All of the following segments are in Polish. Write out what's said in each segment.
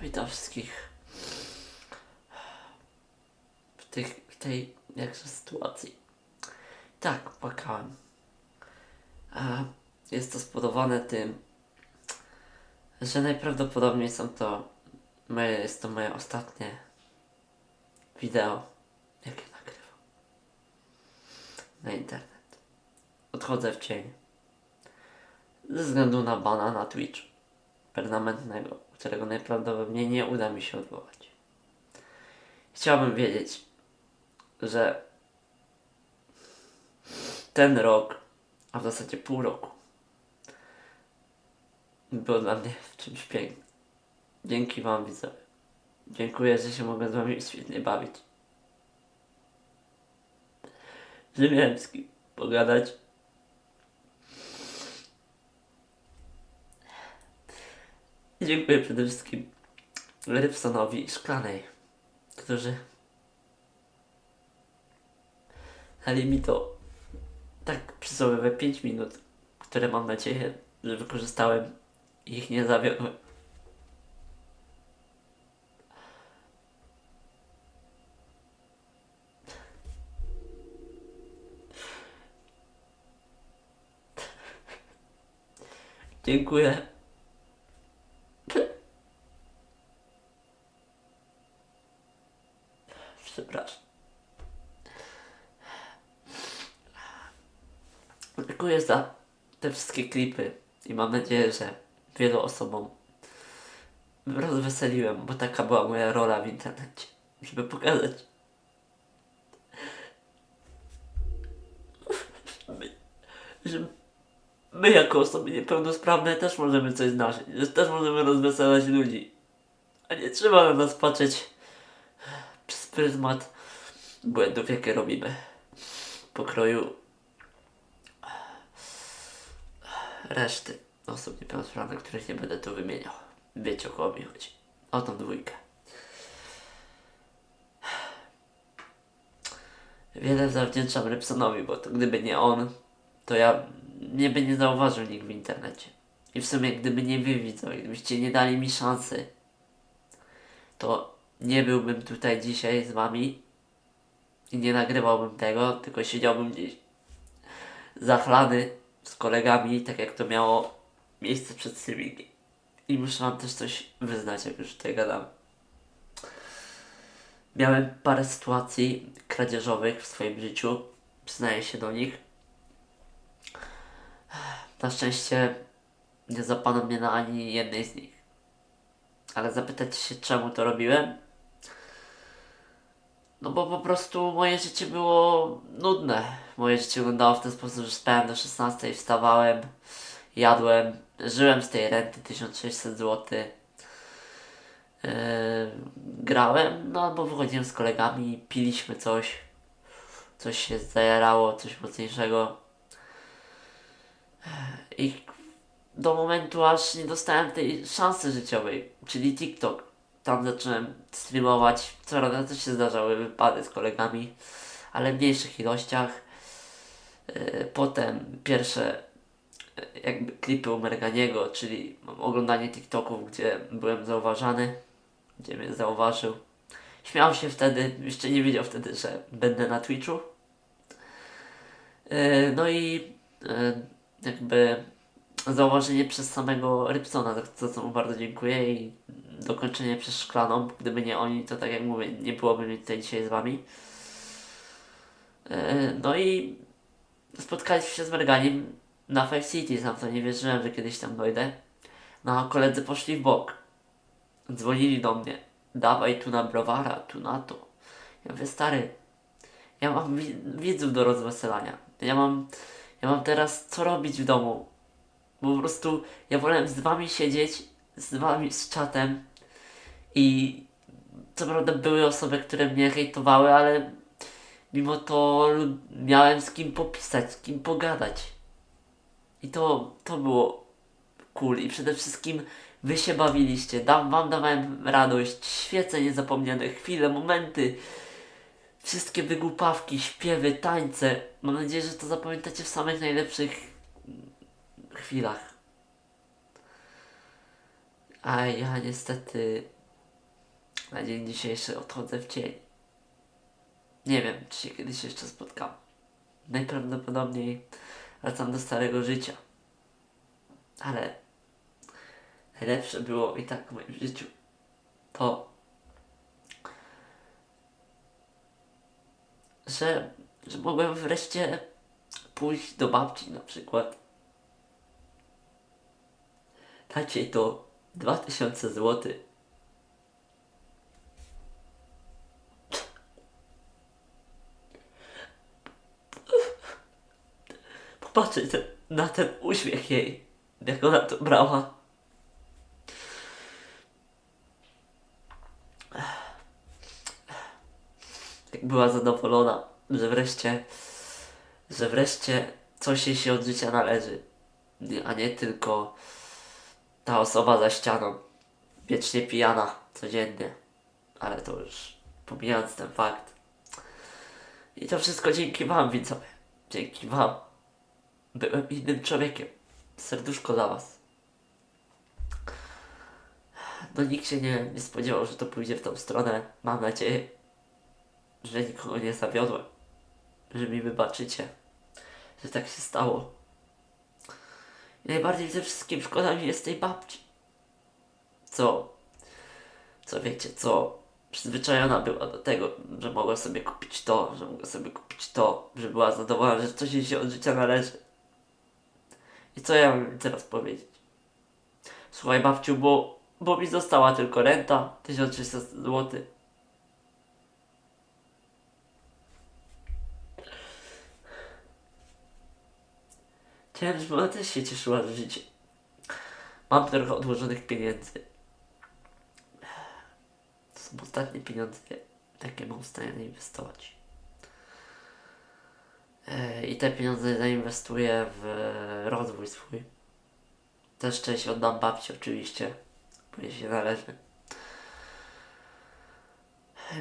Witam wszystkich w, tych, w tej jakże sytuacji. Tak, płakałem. A jest to spowodowane tym, że najprawdopodobniej są to moje, jest to moje ostatnie wideo, jakie nagrywam na internet. Odchodzę w cień ze względu na bana na Twitch permanentnego, którego najprawdopodobniej nie uda mi się odwołać. Chciałbym wiedzieć, że ten rok, a w zasadzie pół roku, było dla mnie czymś pięknym. Dzięki Wam widzowie. Dziękuję, że się mogę z Wami świetnie bawić. Że miałem z kim pogadać. Dziękuję przede wszystkim Rybsonowi i Szklanej, którzy dali mi to tak przysłowiowe 5 minut, które mam nadzieję, że wykorzystałem i ich nie zawiodłem. Dziękuję. Dziękuję za te wszystkie klipy i mam nadzieję, że wielu osobom rozweseliłem, bo taka była moja rola w internecie, żeby pokazać, my, że my jako osoby niepełnosprawne też możemy coś znaczyć, że też możemy rozweselać ludzi, a nie trzeba na nas patrzeć przez pryzmat błędów, jakie robimy. Pokroju reszty osób niepełnosprawnych, których nie będę tu wymieniał. Wiecie o kogo mi chodzi. O tą dwójkę. Wiele zawdzięczam Rybsonowi, bo to gdyby nie on, to ja mnie by nie zauważył nikt w internecie. I w sumie gdyby nie wy widzowie, gdybyście nie dali mi szansy, to nie byłbym tutaj dzisiaj z wami i nie nagrywałbym tego, tylko siedziałbym gdzieś zachlany z kolegami, tak jak to miało miejsce przed streamingiem. I muszę wam też coś wyznać, jak już tutaj gadam. Miałem parę sytuacji kradzieżowych w swoim życiu, przyznaję się do nich. Na szczęście nie zapadło mnie na ani jednej z nich. Ale zapytać się, czemu to robiłem? No bo po prostu moje życie było nudne. Moje życie wyglądało w ten sposób, że spałem do 16, wstawałem, jadłem, żyłem z tej renty 1600 zł. Yy, grałem, no albo wychodziłem z kolegami, piliśmy coś, coś się zajarało, coś mocniejszego. I do momentu, aż nie dostałem tej szansy życiowej, czyli TikTok. Tam zacząłem streamować. Co prawda też się zdarzały wypady z kolegami, ale w mniejszych ilościach. Yy, Potem pierwsze yy, jakby klipy u Merganiego, czyli oglądanie TikToków, gdzie byłem zauważany, gdzie mnie zauważył. Śmiał się wtedy, jeszcze nie wiedział wtedy, że będę na Twitchu. Yy, No i jakby zauważenie przez samego Rybsona, za co mu bardzo dziękuję i dokończenie przez Szklaną. Gdyby nie oni, to tak jak mówię, nie byłoby mnie tutaj dzisiaj z wami. Yy, No i spotkaliśmy się z Merganiem na Five City, sam to nie wierzyłem, że kiedyś tam dojdę. No a koledzy poszli w bok. Dzwonili do mnie. Dawaj tu na browara, tu na to. Ja mówię, stary, ja mam wi- widzów do rozweselania. Ja mam, ja mam teraz co robić w domu. Bo po prostu ja wolałem z wami siedzieć, z wami, z czatem i co prawda były osoby, które mnie hejtowały, ale mimo to miałem z kim popisać, z kim pogadać. I to, to było cool i przede wszystkim wy się bawiliście, dam, wam dawałem radość, świece niezapomniane, chwile, momenty, wszystkie wygłupawki, śpiewy, tańce. Mam nadzieję, że to zapamiętacie w samych najlepszych chwilach. A ja niestety Na dzień dzisiejszy odchodzę w cień. Nie wiem, czy się kiedyś jeszcze spotkam. Najprawdopodobniej wracam do starego życia. Ale najlepsze było i tak w moim życiu to, że, że mogłem wreszcie pójść do babci na przykład. Dać jej to 2000 zł. Popatrzeć te- na ten uśmiech jej, jak ona to brała. Jak była zadowolona, że wreszcie, że wreszcie coś jej się od życia należy, a nie tylko ta osoba za ścianą, wiecznie pijana codziennie, ale to już pomijając ten fakt. I to wszystko dzięki Wam, widzowie. Dzięki Wam. Byłem innym człowiekiem. Serduszko dla Was. No nikt się nie, nie spodziewał, że to pójdzie w tą stronę. Mam nadzieję, że nikogo nie zawiodłem. Że mi wybaczycie, że tak się stało. Najbardziej ze wszystkim szkoda mi jest tej babci. Co, co wiecie, co przyzwyczajona była do tego, że mogła sobie kupić to, że mogła sobie kupić to, że była zadowolona, że coś jej się od życia należy. I co ja mam teraz powiedzieć? Słuchaj babciu, bo, bo mi została tylko renta 1300 zł. Chciałem, żeby ona też się cieszyła z życia. Mam trochę odłożonych pieniędzy. To są ostatnie pieniądze, jakie mam w stanie zainwestować. E, I te pieniądze zainwestuję w rozwój swój. Też część oddam babci oczywiście, bo jej się należy.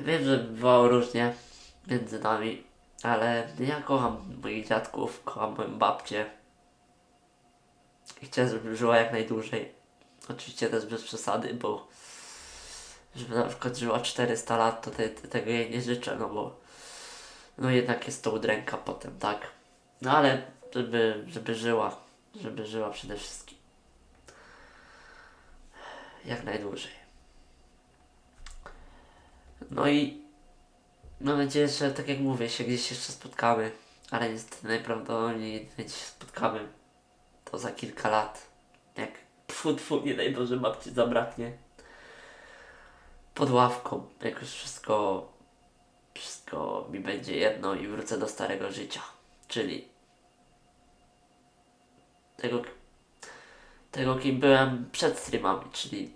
Wiem, że bywało różnie między nami, ale ja kocham moich dziadków, kocham moją babcię. Chcę, żeby żyła jak najdłużej. Oczywiście też bez przesady, bo żeby na przykład żyła 400 lat, to te, te, tego jej nie życzę, no bo no jednak jest to udręka potem, tak. No ale żeby, żeby żyła, żeby żyła przede wszystkim. Jak najdłużej. No i mam nadzieję, że tak jak mówię, się gdzieś jeszcze spotkamy, ale niestety najprawdopodobniej jedynie się spotkamy to za kilka lat. Jak tfu, tfu, nie daj Boże, babci zabraknie. Pod ławką, jak już wszystko, wszystko mi będzie jedno i wrócę do starego życia. Czyli tego, tego kim byłem przed streamami, czyli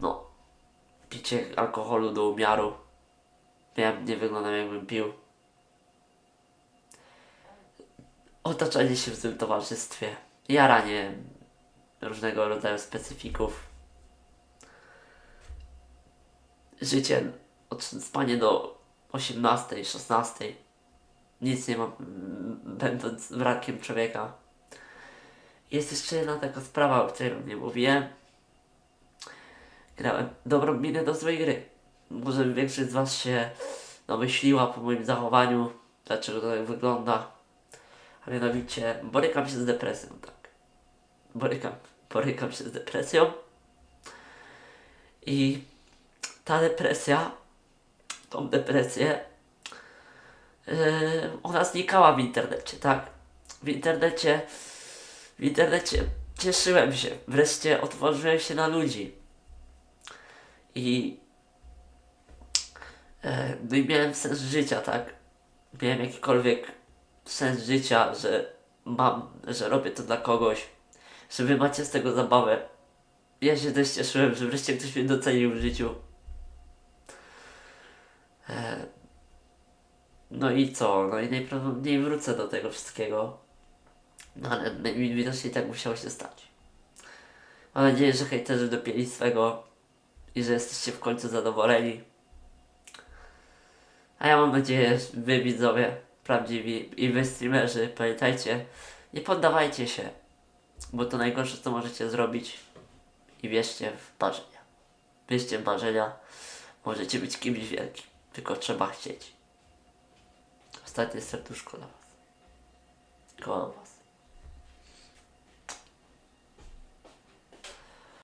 no, picie alkoholu do umiaru. Miałem, nie wyglądam jakbym pił. Otaczanie się w złym towarzystwie. Jaranie różnego rodzaju specyfików. Życie od spanie do 18, 16. Nic nie mam, będąc wrakiem człowieka. Jest jeszcze jedna taka sprawa, o której wam nie mówiłem. Grałem dobrą minę do złej gry. Może większość z Was się domyśliła po moim zachowaniu, dlaczego to tak wygląda. A mianowicie borykam się z depresją, tak. Borykam, borykam się z depresją. I ta depresja, tą depresję, yy, ona znikała w internecie, tak. W internecie, w internecie cieszyłem się. Wreszcie otworzyłem się na ludzi. I e, no i miałem sens życia, tak? Miałem jakikolwiek sens życia, że mam, że robię to dla kogoś, że wy macie z tego zabawę. Ja się też cieszyłem, że wreszcie ktoś mnie docenił w życiu. E, no i co? No i najprawdopodobniej wrócę do tego wszystkiego. No ale widocznie tak musiało się stać. Mam nadzieję, że hejterzy dopięli swego i że jesteście w końcu zadowoleni. A ja mam nadzieję, że wy widzowie, prawdziwi i wy streamerzy, pamiętajcie, nie poddawajcie się, bo to najgorsze co możecie zrobić i wierzcie w marzenia. Wierzcie w marzenia, Możecie być kimś wielkim, tylko trzeba chcieć. Ostatnie serduszko dla was. Kocham was.